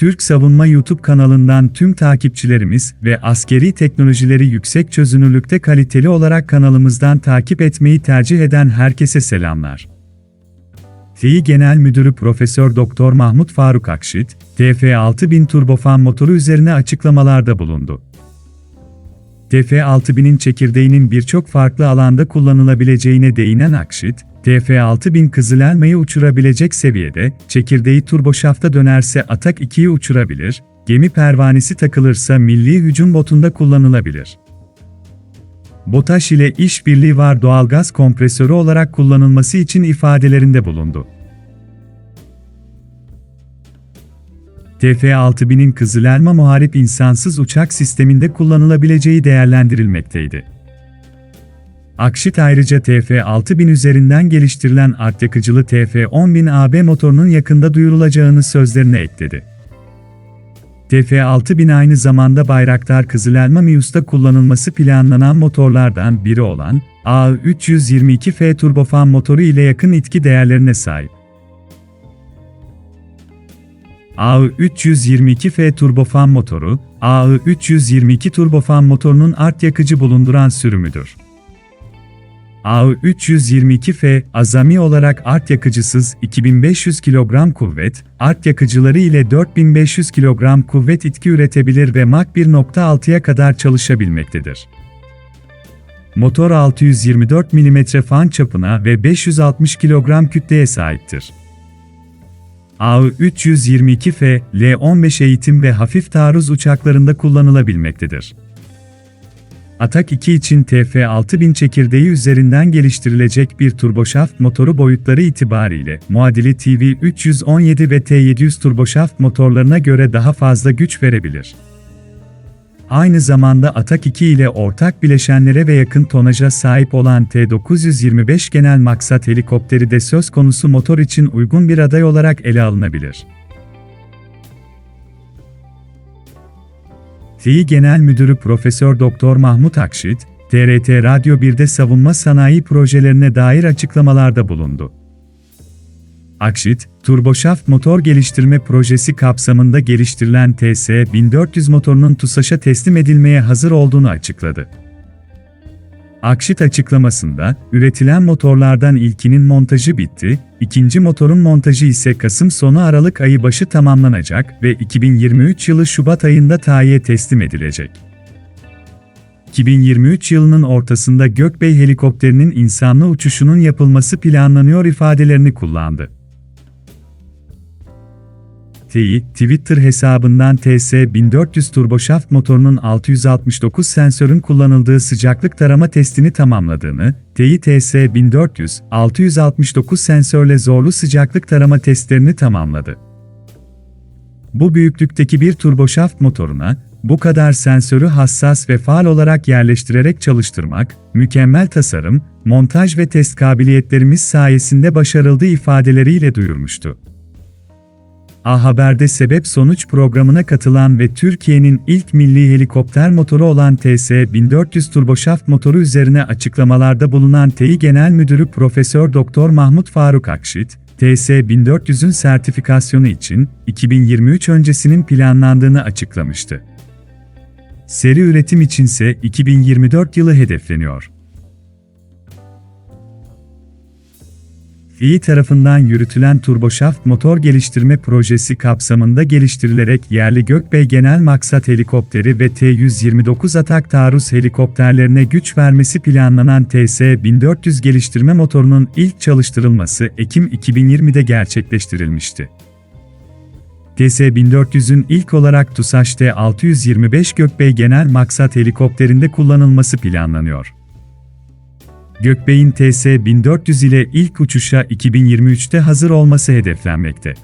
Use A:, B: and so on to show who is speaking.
A: Türk Savunma YouTube kanalından tüm takipçilerimiz ve askeri teknolojileri yüksek çözünürlükte kaliteli olarak kanalımızdan takip etmeyi tercih eden herkese selamlar. Tİ Genel Müdürü Profesör Doktor Mahmut Faruk Akşit, TF6000 turbofan motoru üzerine açıklamalarda bulundu. TF6000'in çekirdeğinin birçok farklı alanda kullanılabileceğine değinen Akşit, TF6000 Kızılelma'yı uçurabilecek seviyede, çekirdeği turboşafta dönerse Atak 2'yi uçurabilir, gemi pervanesi takılırsa milli hücum botunda kullanılabilir. BOTAŞ ile işbirliği var doğalgaz kompresörü olarak kullanılması için ifadelerinde bulundu. TF6000'in Kızılelma Muharip insansız uçak sisteminde kullanılabileceği değerlendirilmekteydi. Akşit ayrıca TF6000 üzerinden geliştirilen art yakıcılı TF10000 AB motorunun yakında duyurulacağını sözlerine ekledi. TF6000 aynı zamanda Bayraktar Kızılelma MİUS'ta kullanılması planlanan motorlardan biri olan A322F turbofan motoru ile yakın itki değerlerine sahip. A322F turbofan motoru, A322 turbofan motorunun art yakıcı bulunduran sürümüdür. A322F, azami olarak art yakıcısız 2500 kilogram kuvvet, art yakıcıları ile 4500 kilogram kuvvet itki üretebilir ve Mach 1.6'ya kadar çalışabilmektedir. Motor 624 mm fan çapına ve 560 kilogram kütleye sahiptir. A322F, L-15 eğitim ve hafif taarruz uçaklarında kullanılabilmektedir. Atak 2 için TF6000 çekirdeği üzerinden geliştirilecek bir turboşaft motoru boyutları itibariyle, muadili TV317 ve T700 turboşaft motorlarına göre daha fazla güç verebilir. Aynı zamanda Atak 2 ile ortak bileşenlere ve yakın tonaja sahip olan T925 genel maksat helikopteri de söz konusu motor için uygun bir aday olarak ele alınabilir. Tİ Genel Müdürü Profesör Doktor Mahmut Akşit, TRT Radyo 1'de savunma sanayi projelerine dair açıklamalarda bulundu. Akşit, turboşaft motor geliştirme projesi kapsamında geliştirilen TS-1400 motorunun TUSAŞ'a teslim edilmeye hazır olduğunu açıkladı. Akşit açıklamasında, üretilen motorlardan ilkinin montajı bitti, ikinci motorun montajı ise Kasım sonu Aralık ayı başı tamamlanacak ve 2023 yılı Şubat ayında TAİ'ye teslim edilecek. 2023 yılının ortasında Gökbey helikopterinin insanlı uçuşunun yapılması planlanıyor ifadelerini kullandı. Tİ, Twitter hesabından TS1400 turboşaft motorunun 669 sensörün kullanıldığı sıcaklık tarama testini tamamladığını, Tİ TS1400, 669 sensörle zorlu sıcaklık tarama testlerini tamamladı. Bu büyüklükteki bir turboşaft motoruna, bu kadar sensörü hassas ve faal olarak yerleştirerek çalıştırmak, mükemmel tasarım, montaj ve test kabiliyetlerimiz sayesinde başarıldı ifadeleriyle duyurmuştu. A Haber'de sebep sonuç programına katılan ve Türkiye'nin ilk milli helikopter motoru olan TS1400 turboşaft motoru üzerine açıklamalarda bulunan Tİ Genel Müdürü Profesör Doktor Mahmut Faruk Akşit, TS1400'ün sertifikasyonu için 2023 öncesinin planlandığını açıklamıştı. Seri üretim içinse 2024 yılı hedefleniyor. İyi tarafından yürütülen turboşaft motor geliştirme projesi kapsamında geliştirilerek yerli Gökbey Genel Maksat Helikopteri ve T-129 Atak Taarruz helikopterlerine güç vermesi planlanan TS-1400 geliştirme motorunun ilk çalıştırılması Ekim 2020'de gerçekleştirilmişti. TS-1400'ün ilk olarak TUSAŞ T-625 Gökbey Genel Maksat Helikopterinde kullanılması planlanıyor. Gökbey'in TS-1400 ile ilk uçuşa 2023'te hazır olması hedeflenmekte.